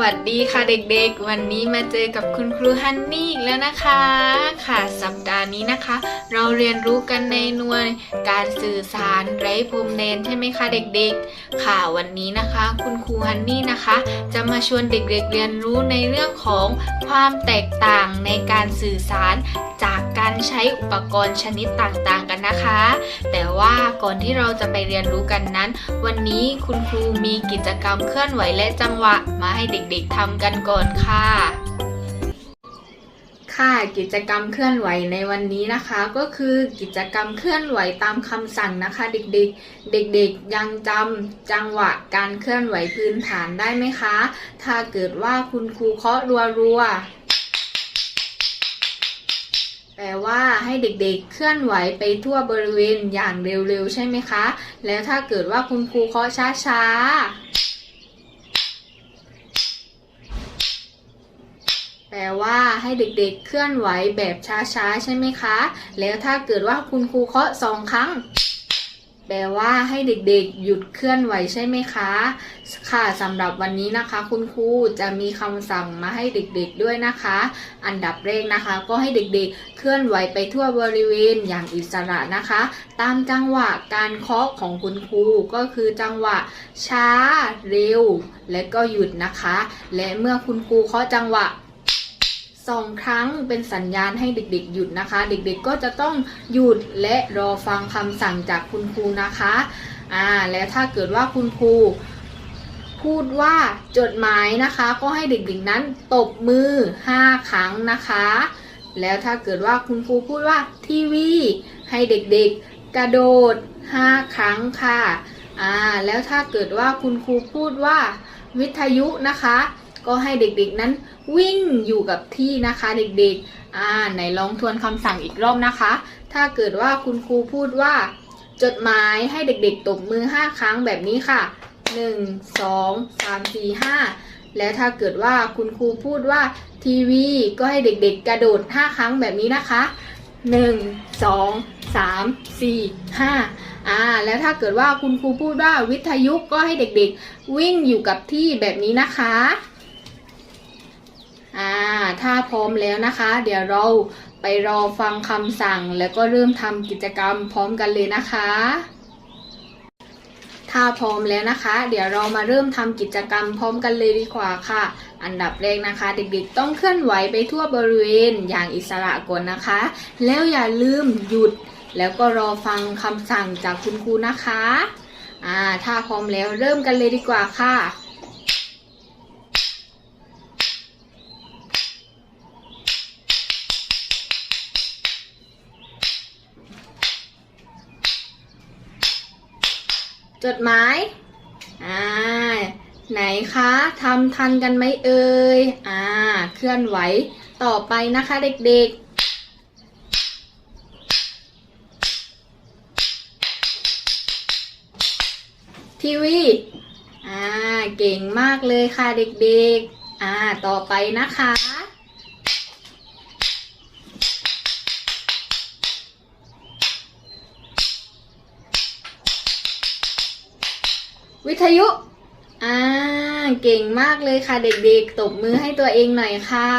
วัสดีค่ะเด็กๆ วันนี้มาเจอกับคุณครูฮันนี่อีกแล้วนะคะ ค่ะสัปดาห์นี้นะคะ เราเรียนรู้กันในหน่วยการสื่อสารไร้พรมแดนใช่ไหมคะเด็กๆ ค่ะวันนี้นะคะ คุณครูฮันนี่นะคะ จะมาชวนเด็กๆเรียนรู้ในเรื่องของความแตกต่างในการสื่อสารจากการใช้อุปกรณ์ชนิดต่างๆกันนะคะ แต่ว่าก่อนที่เราจะไปเรียนรู้กันนั้น วันนี้คุณครูมีกิจกรรมเคลื่อนไหวและจังหวะมาให้เด็กๆทำกันก่อนค่ะ ค่ะกิจกรรมเคลื่อนไหวในวันนี้นะคะ ก็คือกิจกรรมเคลื่อนไหวตามคำสั่งนะคะ เด็กๆ เด็กๆยังจำจังหวะการเคลื่อนไหวพื้นฐานได้ไหมคะ ถ้าเกิดว่าคุณครูเคาะรัวๆแปลว่าให้เด็กๆ เคลื่อนไหวไปทั่วบริเวณอย่างเร็วๆ ใช่ไหมคะ แล้วถ้าเกิดว่าคุณครูเคาะช้าๆ แปลว่าให้เด็กๆเคลื่อนไหวแบบช้าๆ ใช่ไหมคะ แล้วถ้าเกิดว่าคุณครูเคาะสองครั้ง แปลว่าให้เด็กๆ หยุดเคลื่อนไหวใช่ไหมคะ ค่ะสำหรับวันนี้นะคะ คุณครูจะมีคำสั่งมาให้เด็กๆด้วยนะคะ อันดับแรกนะคะ ก็ให้เด็กๆ เคลื่อนไหวไปทั่วบริเวณอย่างอิสระนะคะ ตามจังหวะการเคาะของคุณครูก็คือจังหวะช้าเร็ว และก็หยุดนะคะ และเมื่อคุณครูเคาะจังหวะ สองครั้งเป็นสัญญาณให้เด็กๆ หยุดนะคะ เด็กๆก็จะต้องหยุดและรอฟังคำสั่งจากคุณครูนะคะอ่าและถ้าเกิดว่าคุณครูพูดว่าจดหมายนะคะ ก็ให้เด็กๆนั้นตบมือ 5 ครั้งนะคะ แล้วถ้าเกิดว่าคุณครูพูดว่าทีวีให้เด็กๆกระโดด 5 ครั้งค่ะอ่าแล้วถ้าเกิดว่าคุณครูพูดว่าวิทยุนะคะ ก็ให้เด็กๆนั้นวิ่งอยู่กับที่นะคะเด็กๆ อ่าไหนลองทวนคำสั่งอีกรอบนะคะ ถ้าเกิดว่าคุณครูพูดว่า จดหมายให้เด็กๆตบมือ 5 ครั้งแบบนี้ค่ะหนึ่งสองสามสี่ห้าแล้วถ้าเกิดว่าคุณครูพูดว่าทีวีก็ให้เด็กๆ กระโดด 5 ครั้งแบบนี้นะคะหนึ่งสองสามสี่ห้าอ่า แล้วถ้าเกิดว่าคุณครูพูดว่าวิทยุก็ให้เด็กๆ วิ่งอยู่กับที่แบบนี้นะคะ อ่าถ้าพร้อมแล้วนะคะ เดี๋ยวเราไปรอฟังคำสั่งแล้วก็เริ่มทำกิจกรรมพร้อมกันเลยนะคะ ถ้าพร้อมแล้วนะคะ เดี๋ยวเรามาเริ่มทำกิจกรรมพร้อมกันเลยดีกว่าค่ะ อันดับแรกนะคะ เด็กๆต้องเคลื่อนไหวไปทั่วบริเวณอย่างอิสระก่อนนะคะ แล้วอย่าลืมหยุด แล้วก็รอฟังคำสั่งจากคุณครูนะคะอ่าถ้าพร้อมแล้วเริ่มกันเลยดีกว่าค่ะ จดหมาย อ่า ไหนคะทำทันกันไหมเอ่ย อ่า เคลื่อนไหว ต่อไปนะคะเด็กๆทีวี อ่า เก่งมากเลยค่ะเด็กๆ อ่า ต่อไปนะคะ วิทยุอ่าเก่งมากเลยค่ะ เด็กๆ ตบมือให้ตัวเองหน่อยค่ะ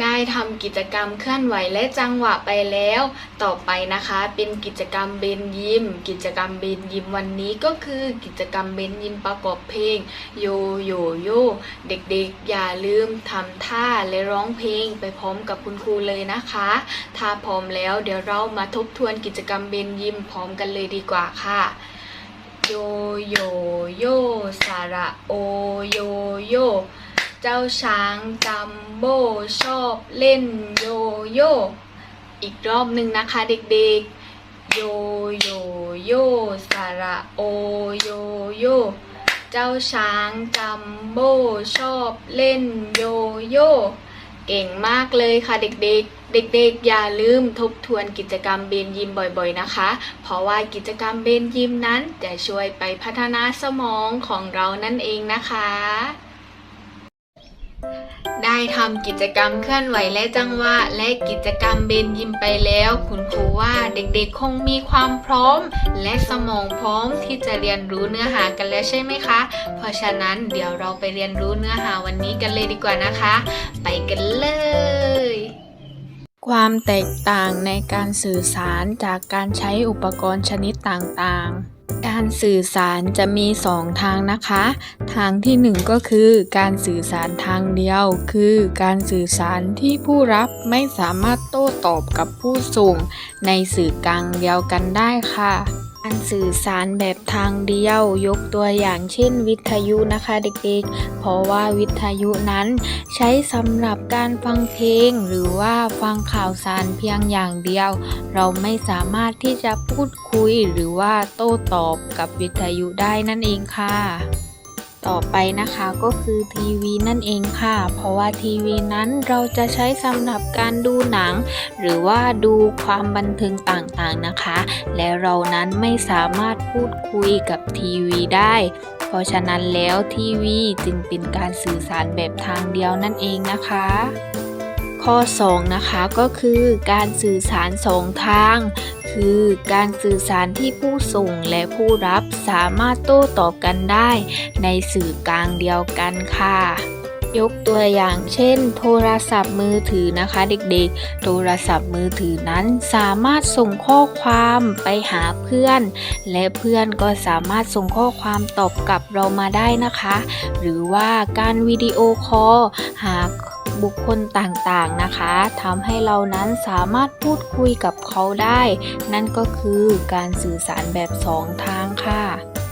ได้ทำกิจกรรมเคลื่อนไหวและจังหวะไปแล้วต่อไปนะคะเป็นกิจกรรมเบนยิม กิจกรรมเบนยิมวันนี้ก็คือกิจกรรมเบนยิมประกอบเพลงโยโยโยเด็กๆ อย่าลืมทำท่าและร้องเพลงไปพร้อมกับคุณครูเลยนะคะ ถ้าพร้อมแล้วเดี๋ยวเรามาทบทวนกิจกรรมเบนยิมพร้อมกันเลยดีกว่าค่ะโยโยโยสาระโอโยโยเจ้าช้างจัมโบ้ชอบเล่นโยโย่ อีกรอบหนึ่งนะคะเด็กๆ โยโยโย่สาระโอโยโย่เจ้าช้างจัมโบ้ชอบเล่นโยโย่เก่งมากเลยค่ะเด็กๆ เด็กๆ อย่าลืมทบทวนกิจกรรมเบนยิมบ่อยๆนะคะ เพราะว่ากิจกรรมเบนยิมนั้นจะช่วยไปพัฒนาสมองของเรานั่นเองนะคะ ได้ทำกิจกรรมเคลื่อนไหวและจังหวะ และกิจกรรมเบนยิมไปแล้ว คุณครูว่าเด็กๆคงมีความพร้อม และสมองพร้อมที่จะเรียนรู้เนื้อหากันแล้วใช่ไหมคะ เพราะฉะนั้นเดี๋ยวเราไปเรียนรู้เนื้อหาวันนี้กันเลยดีกว่านะคะ ไปกันเลย ความแตกต่างในการสื่อสารจากการใช้อุปกรณ์ชนิดต่างๆ การสื่อสารจะมี 2 ทางนะคะ ทางที่ 1 ก็คือการสื่อสารทางเดียว คือการสื่อสารที่ผู้รับไม่สามารถโต้ตอบกับผู้ส่งในสื่อกลางเดียวกันได้ค่ะ การสื่อสารแบบทางเดียวยกตัวอย่างเช่น วิทยุนะคะเด็กๆ เพราะว่าวิทยุนั้นใช้สำหรับการฟังเพลง หรือว่าฟังข่าวสารเพียงอย่างเดียว เราไม่สามารถที่จะพูดคุยหรือว่าโต้ตอบกับวิทยุได้นั่นเองค่ะ ต่อไปนะคะก็คือทีวีนั่นเองค่ะ เพราะว่าทีวีนั้นเราจะใช้สำหรับการดูหนัง หรือว่าดูความบันเทิงต่างๆนะคะ และเรานั้นไม่สามารถพูดคุยกับทีวีได้เพราะฉะนั้นแล้วทีวีจึงเป็นการสื่อสารแบบทางเดียวนั่นเองนะคะ ข้อ 2 นะคะก็คือการสื่อสารสองทาง คือการสื่อสารที่ผู้ส่งและผู้รับสามารถโต้ตอบกันได้ ในสื่อกลางเดียวกันค่ะยกตัวอย่างเช่น โทรศัพท์มือถือนะคะเด็กๆ โทรศัพท์มือถือนั้นสามารถส่งข้อความไปหาเพื่อน และเพื่อนก็สามารถส่งข้อความตอบกลับเรามาได้นะคะ หรือว่าการวิดีโอคอลหา บุคคลต่างๆนะคะทำให้เรานั้นสามารถพูดคุยกับเขาได้ นั่นก็คือการสื่อสารแบบสองทางค่ะ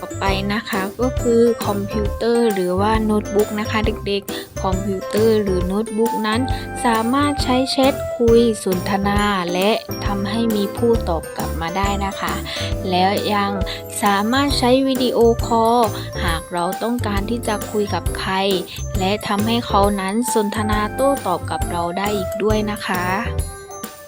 ต่อไปนะคะก็คือคอมพิวเตอร์หรือว่าโน้ตบุ๊กนะคะเด็กๆ คอมพิวเตอร์หรือโน้ตบุ๊กนั้น สามารถใช้แชทคุยสนทนา และทำให้มีผู้ตอบกลับมาได้นะคะ แล้วยังสามารถใช้วิดีโอคอลหากเราต้องการที่จะคุยกับใคร และทำให้เขานั้นสนทนาโต้ตอบกับเราได้อีกด้วยนะคะ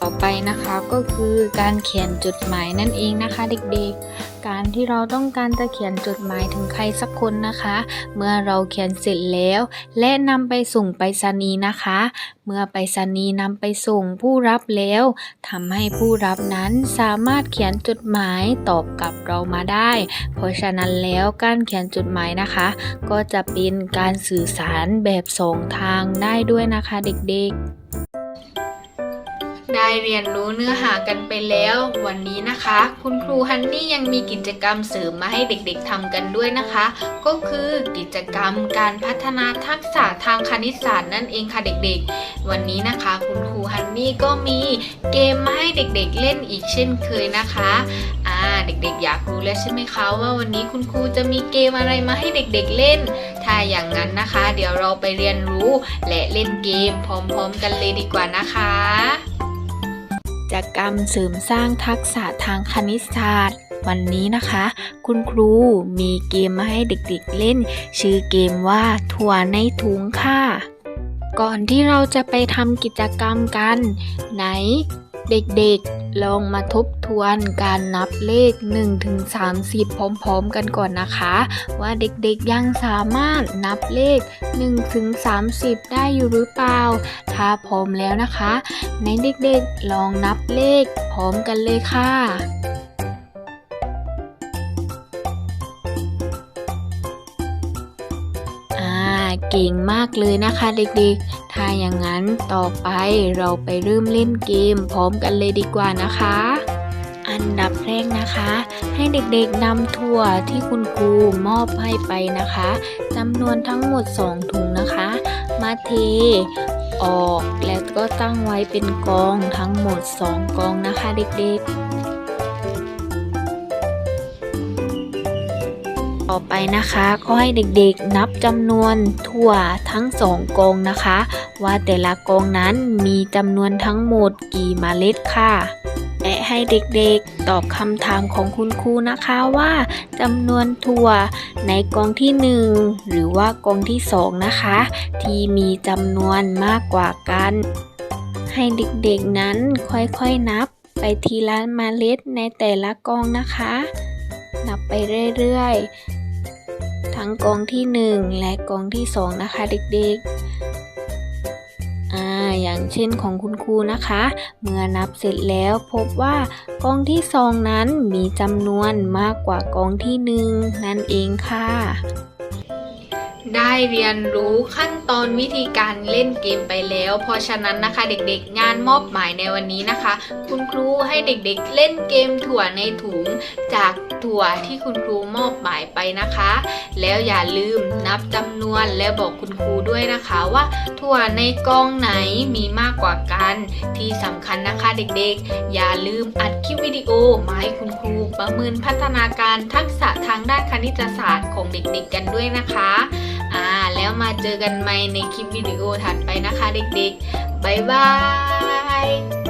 ต่อไปนะคะก็คือการเขียนจดหมายนั่นเองนะคะ เด็กๆ การที่เราต้องการจะเขียนจดหมายถึงใครสักคนนะคะ เมื่อเราเขียนเสร็จแล้ว และนำไปส่งไปรษณีย์นะคะ เมื่อไปรษณีย์นำไปส่งผู้รับแล้วทำให้ผู้รับนั้นสามารถเขียนจดหมายตอบกลับเรามาได้ เพราะฉะนั้นแล้วการเขียนจดหมายนะคะ ก็จะเป็นการสื่อสารแบบสองทางได้ด้วยนะคะ เด็กๆ ได้เรียนรู้เนื้อหากันไปแล้ว วันนี้นะคะ คุณครูฮันนี่ยังมีกิจกรรมเสริมมาให้เด็กๆทำกันด้วยนะคะ ก็คือกิจกรรมการพัฒนาทักษะทางคณิตศาสตร์นั่นเองค่ะเด็กๆ วันนี้นะคะ คุณครูฮันนี่ก็มีเกมมาให้เด็กๆเล่นอีกเช่นเคยนะคะอ่าเด็กๆ อยากรู้แล้วใช่ไหมคะว่าวันนี้คุณครูจะมีเกมอะไรมาให้เด็กๆเล่น ถ้าอย่างนั้นนะคะ เดี๋ยวเราไปเรียนรู้และเล่นเกมพร้อม ๆ กันเลยดีกว่านะคะ จกรรมเสริมสร้างทักษะทางคณิตศาสตร์ วันนี้นะคะ คุณครูมีเกมมาให้เด็กๆเล่น ชื่อเกมว่าถั่วในถุงค่ะ ก่อนที่เราจะไปทำกิจกรรมกัน ไหน เด็กๆ ลองมาทบทวนการนับเลข 1 ถึง 30 พร้อมๆ กันก่อนนะคะ ว่าเด็กๆยังสามารถนับเลข 1 ถึง 30 ได้อยู่หรือเปล่า ถ้าพร้อมแล้วนะคะ ในเด็กๆ ลองนับเลขพร้อมกันเลยค่ะ เก่งมากเลยนะคะเด็กๆ ถ้าอย่างนั้นต่อไปเราไปเริ่มเล่นเกมพร้อมกันเลยดีกว่านะคะ อันดับแรกนะคะ ให้เด็กๆนำถั่วที่คุณครูมอบให้ไปนะคะจำนวนทั้งหมด 2 ถุงนะคะ มาเทออกแล้วก็ตั้งไว้เป็นกองทั้งหมด 2 กองนะคะเด็กๆ ต่อไปนะคะ ก็ให้เด็กๆนับจำนวนถั่วทั้งสองกองนะคะ ว่าแต่ละกองนั้นมีจำนวนทั้งหมดกี่เมล็ดค่ะและให้เด็กๆตอบคำถามของคุณครูนะคะว่าจำนวนถั่วในกองที่หนึ่งหรือว่ากองที่สองนะคะ ที่มีจำนวนมากกว่ากัน ให้เด็กๆนั้นค่อยๆนับไปทีละเมล็ดในแต่ละกองนะคะ นับไปเรื่อยๆ ทั้งกองที่ 1 และกองที่ 2 นะคะเด็กๆอ,อย่างเช่นของคุณครูนะคะ เมื่อนับเสร็จแล้วพบว่ากองที่ซองนั้นมีจำนวนมากกว่ากองที่หนึ่งนั่นเองค่ะ ได้เรียนรู้ขั้นตอนวิธีการเล่นเกมไปแล้ว เพราะฉะนั้นนะคะเด็กๆ งานมอบหมายในวันนี้นะคะ คุณครูให้เด็กๆ เล่นเกมถั่วในถุง จากถั่วที่คุณครูมอบหมายไปนะคะ แล้วอย่าลืมนับจำนวนและบอกคุณครูด้วยนะคะว่าถั่วในกองไหนมีมากกว่ากัน ที่สำคัญนะคะเด็กๆ อย่าลืมอัดคลิปวิดีโอมาให้คุณครูประเมินพัฒนาการทักษะทางด้านคณิตศาสตร์ของเด็กๆ กันด้วยนะคะ อ่า แล้วมาเจอกันใหม่ในคลิปวิดีโอถัดไปนะคะเด็กๆ บ๊ายบาย